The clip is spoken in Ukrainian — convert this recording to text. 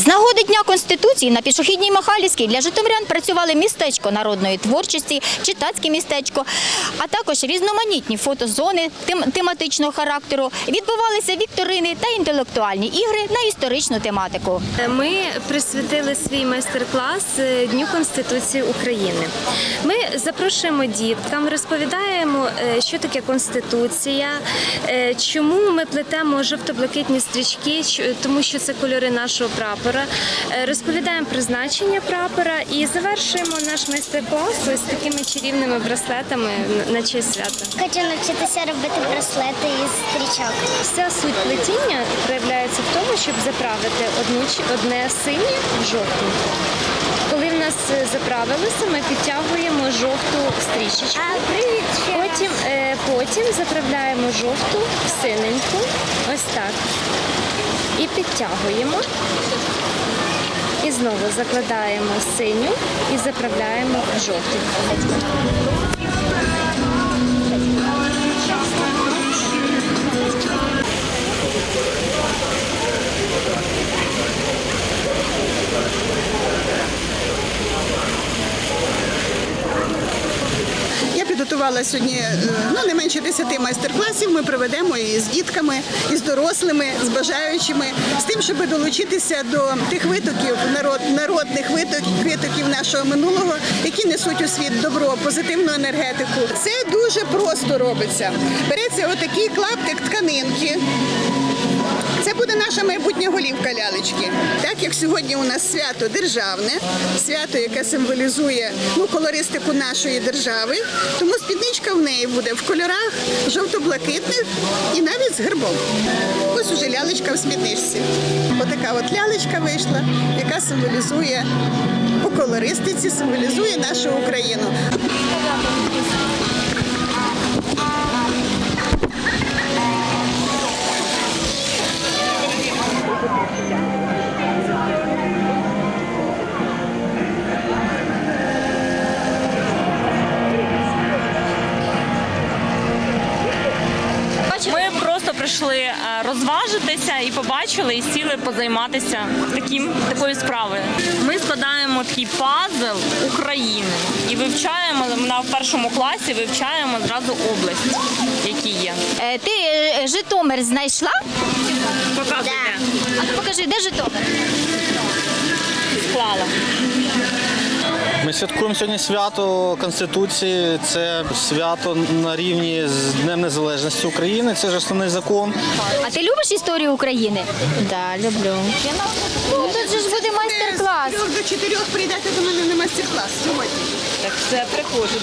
З нагоди Дня Конституції на пішохідній Михайлівській для житомирян працювали містечко народної творчості, читацьке містечко, а також різноманітні фотозони тем- тематичного характеру. Відбувалися вікторини та інтелектуальні ігри на історичну тематику. Ми присвятили свій майстер-клас е, Дню Конституції України. Ми запрошуємо діткам, розповідаємо, е, що таке конституція, е, чому ми плетемо жовто-блакитні стрічки, тому що це кольори нашого прапора. Е, Розповідаємо про значення прапора і завершуємо наш майстер-клас ось такими чарівними браслетами на- честь свята. Хочу навчитися робити браслети із стрічок. Вся суть плетіння проявляється в тому, щоб заправити одну одне синє в жовту. Коли в нас е, заправилося, ми підтягуємо жовту стрічечку. привіт. Потім, е, потім заправляємо жовту в синеньку. Ось так. І підтягуємо. І знову закладаємо синю і заправляємо в жовту. Сьогодні е, ну, не менше 10 майстер-класів. Ми проведемо і з дітками, і з дорослими, з бажаючими, з тим, щоб долучитися до тих витоків, народ, народних виток, витоків нашого минулого, які несуть у світ добро, позитивну енергетику. Це дуже просто робиться. Береться отакий клаптик тканинки. Це буде наша майбутня голівка лялечки. Так як сьогодні у нас свято державне, свято, яке символізує ну, колористику нашої держави, тому спідничка в неї буде в кольорах жовто-блакитних і навіть з гербом. Ось уже лялечка в спідничці. Отака от лялечка вийшла, яка символізує по колористиці, символізує нашу Україну. Прийшли е, розважитися і побачили, і сіли позайматися таким такою справою. Ми складаємо такий пазл України і вивчаємо на першому класі. Вивчаємо зразу область, які є. Е, Ти е, Житомир знайшла? Показуйте, А покажи, де Житомир? склала. Ми святкуємо сьогодні свято Конституції. Це свято на рівні з Днем Незалежності України. Це ж основний закон. А ти любиш історію України? Да, люблю. Ну, тут же ж буде майстер-клас. До чотирьох прийдете до мене на майстер-клас сьогодні. Так все приходжу.